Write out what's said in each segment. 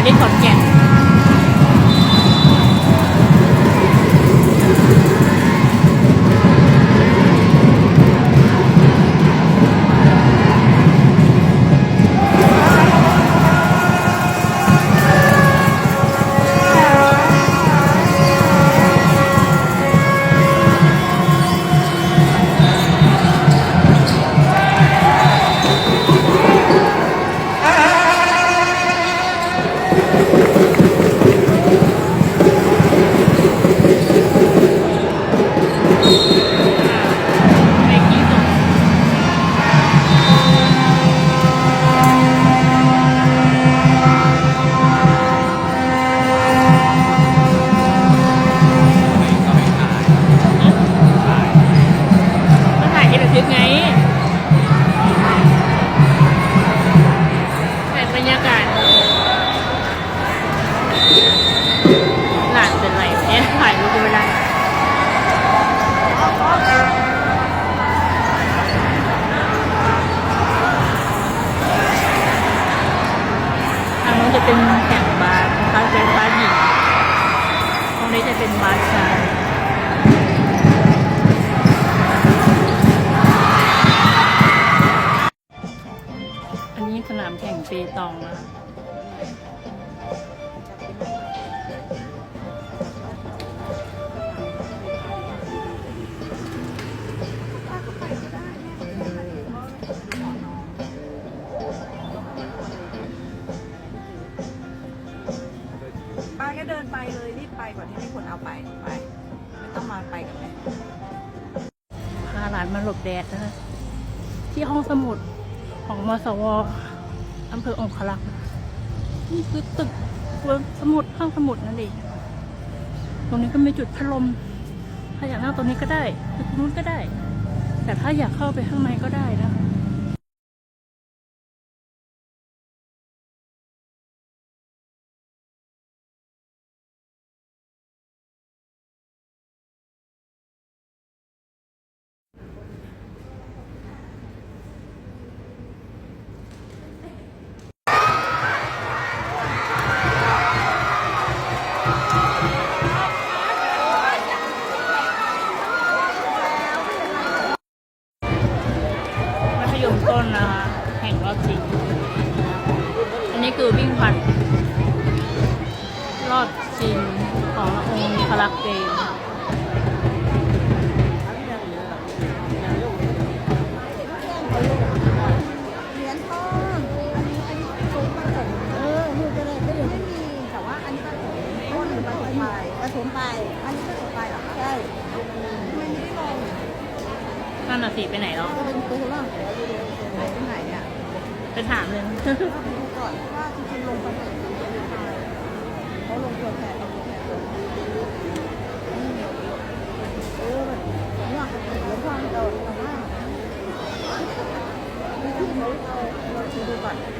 ค่ะที่ขอนแก่น ปีตองนะป้าก็เดินไปเลยรีบไปก่อนที่มีคนเอาไปไปไม่ต้องมาไปกับแม่พาหลานมาหลบแดดนะคะที่ห้องสมุดของมสว อำเภอองคลักษ์นี่คือตึกสมุดห้องสมุดนั่นเองตรงนี้ก็มีจุดพัดลม ถ้าอยากนั่งตรงนี้ก็ได้ตรงนู้นก็ได้ แต่ถ้าอยากเข้าไปข้างในก็ได้นะคะ มไม่ได้ลองนั่นน่ะสิไปไหนแล้วเป็นตัวล่างไหนที่ไหนเนี่ยไปถามเลยดูก่อนว่าจริงๆลงไปไหนเขาลงตัวแทนลงตัวแทนเออ ผม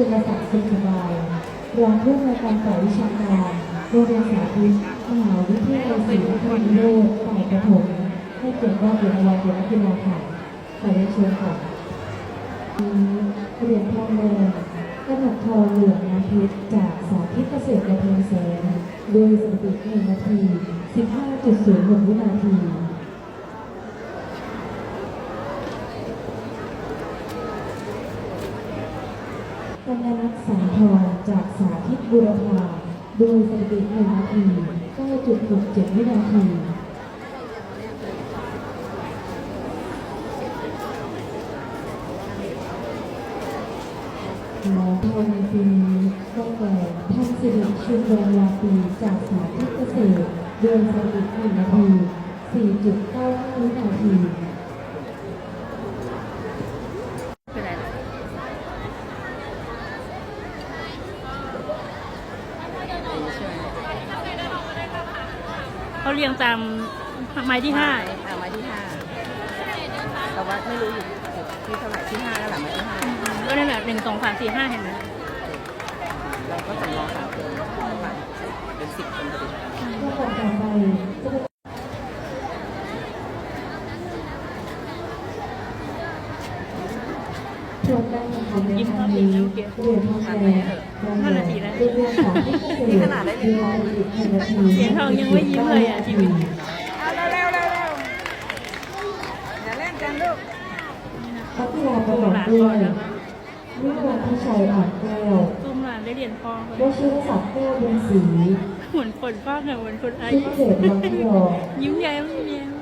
จุลศักดิ์สุขสบายรองผู้อำนวยการฝ่ายวิชาการโรงเรียนสาธิตมหาวิทยาลัยศรีนครินทร์โลกฝ่ายประถมให้เกียรติมอบเหรียรางวัลเกียรติกีฬาค่ะขอเรียเชิญค่ะนี้เหรียญทองแดงกนกทองเหลืองน้ำเพชรจากสาธิตเกษตรกระเทียมแสนโดยสถิติ1นาที 15.06 วินาที กัญญาลักสายทองจากสาธิตบุรพาโดยสถิติ1นาที9.67วินาทีหมอทองในปีนี้ได้แก่ท่านสิริชุมแวงวาปีจากสาธิตเกษตรโดยสถิติ1นาที4.95วินาที เป็นไรเขาเรียงตามไม้ที่ห้าอ่าไม้ที่ห้าแต่ว่าไม่รู้อยู่ที่เท่าไหร่ที่ห้าแล้วหลังไม้ที่ห้าก็นั่นแหละหนึ่งสองสามสี่ห้าเห็นไหมเราก็สำรองสามคนเป็นสิบคนพอดีลำดับต่อไปจะเป็นโครงการแข่ งขันในครั้งนี้เรียนทองแดงราเรียนสาธิตเกษตรเวลาผลิตหนึ่งนาทีเสียงทองยังไม่ยิ้มเลยอะชีวิตเอาเร็วเร็วเร็วอย่าเล่นกันลูกนักกีฬาประกอบด้วยวิวัฒชัยอ่อนแก้วตุ้มหลานได้เหรียญทองเลยชิรศักดิ์แก้วบุญศรีเหมือนคนฟาเหมือนคนอาชุยุดเดชวังทองยิ้มแย้มยิ้มแย้ม